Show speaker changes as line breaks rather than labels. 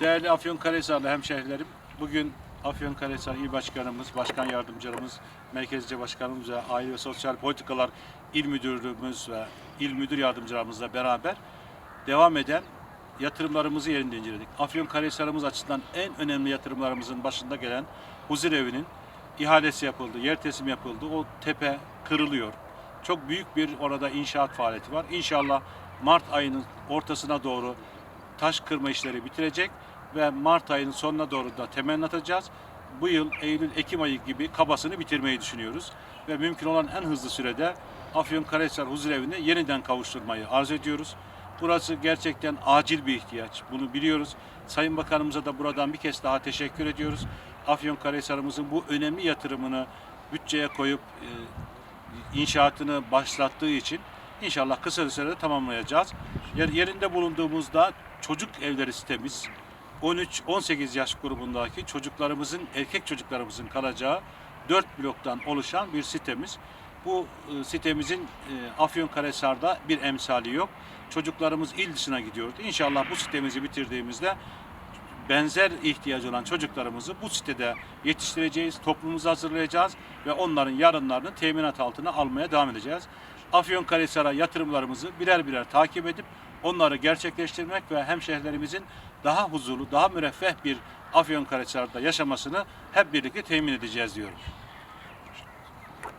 Değerli Afyonkarahisarlı hemşehrilerim, bugün Afyonkarahisar İl Başkanımız, Başkan Yardımcılarımız, Merkezci Başkanımız ve Aile ve Sosyal Politikalar İl Müdürlüğümüz ve İl Müdür Yardımcılarımızla beraber devam eden yatırımlarımızı yerinde inceledik. Afyonkarahisar'ımız açısından en önemli yatırımlarımızın başında gelen huzur evinin ihalesi yapıldı, yer teslimi yapıldı. O tepe kırılıyor. Çok büyük bir orada inşaat faaliyeti var. İnşallah Mart ayının ortasına doğru taş kırma işleri bitirecek ve Mart ayının sonuna doğru da temelini atacağız. Bu yıl Eylül-Ekim ayı gibi kabasını bitirmeyi düşünüyoruz. Ve mümkün olan en hızlı sürede Afyonkarahisar Huzurevi'ne yeniden kavuşturmayı arzu ediyoruz. Burası gerçekten acil bir ihtiyaç. Bunu biliyoruz. Sayın Bakanımıza da buradan bir kez daha teşekkür ediyoruz. Afyonkarahisar'ımızın bu önemli yatırımını bütçeye koyup e, inşaatını başlattığı için inşallah kısa sürede tamamlayacağız. Yer, yerinde bulunduğumuzda çocuk evleri sitemiz 13-18 yaş grubundaki çocuklarımızın, erkek çocuklarımızın kalacağı 4 bloktan oluşan bir sitemiz. Bu e, sitemizin e, Afyonkarahisar'da bir emsali yok. Çocuklarımız il dışına gidiyordu. İnşallah bu sitemizi bitirdiğimizde benzer ihtiyacı olan çocuklarımızı bu sitede yetiştireceğiz, toplumumuzu hazırlayacağız ve onların yarınlarını teminat altına almaya devam edeceğiz. Afyonkarahisar'a yatırımlarımızı birer birer takip edip onları gerçekleştirmek ve hemşehrilerimizin daha huzurlu, daha müreffeh bir Afyonkarahisar'da yaşamasını hep birlikte temin edeceğiz diyorum.